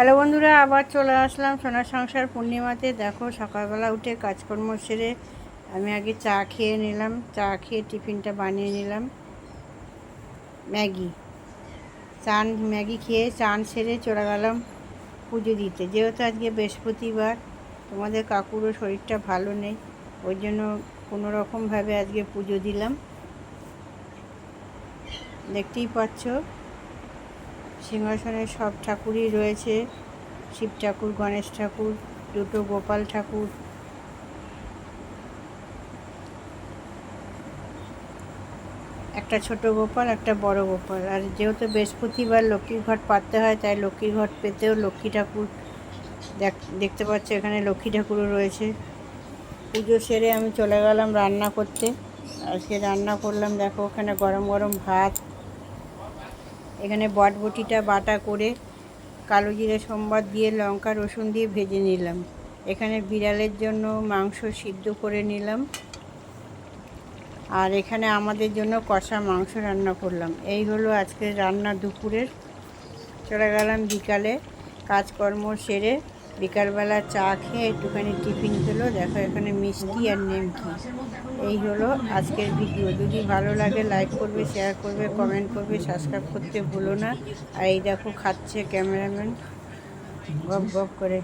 Hello বন্ধুরা, আবার চলে আসলাম সোনার সংসার পূর্ণিমাতে। দেখো, সকালবেলা উঠে কাজকর্ম সেরে আমি আগে চা খেয়ে নিলাম। চা খেয়ে টিফিনটা বানিয়ে নিলাম। ম্যাগি। চান, ম্যাগি খেয়ে চান সেরে চলে গেলাম পুজো দিতে। যেহেতু আজকে বৃহস্পতিবার, তোমাদের কাকুরও শরীরটা ভালো নেই, ওই জন্য কোনো রকমভাবে আজকে পুজো দিলাম। দেখতেই পাচ্ছ? সিংহাসনে সব ঠাকুরই রয়েছে। শিব ঠাকুর, গণেশ ঠাকুর, দুটো গোপাল ঠাকুর। একটা ছোট গোপাল, একটা বড় গোপাল। আর যেহেতু বৃহস্পতিবার লক্ষ্মীর ঘট পাততে হয়, তাই লক্ষ্মীর ঘট পেতেও লক্ষ্মী ঠাকুর দেখ- দেখতে পাচ্ছ এখানে লক্ষ্মী ঠাকুরও রয়েছে। পুজো সেরে আমি চলে গেলাম রান্না করতে। আজকে রান্না করলাম, দেখো ওখানে গরম গরম ভাত এখানে বটবটিটা বাটা করে কালো জিরে সম্বাদ দিয়ে লঙ্কা রসুন দিয়ে ভেজে নিলাম। এখানে বিড়ালের জন্য মাংস সিদ্ধ করে নিলাম। আর এখানে আমাদের জন্য কষা মাংস রান্না করলাম। এই হলো আজকে রান্না দুপুরের। চলে গেলাম বিকালে। কাজকর্ম সেরে বিকালবেলা চা খেয়ে একটুখানি টিফিন খেলো। দেখো এখানে মিষ্টি আর নেমকি। এই হলো আজকের ভিডিও। যদি ভালো লাগে লাইক করবে শেয়ার করবে কমেন্ট করবে সাবস্ক্রাইব করতে ভুলো না। আর এই দেখো খাচ্ছে ক্যামেরাম্যান গপ গপ করে।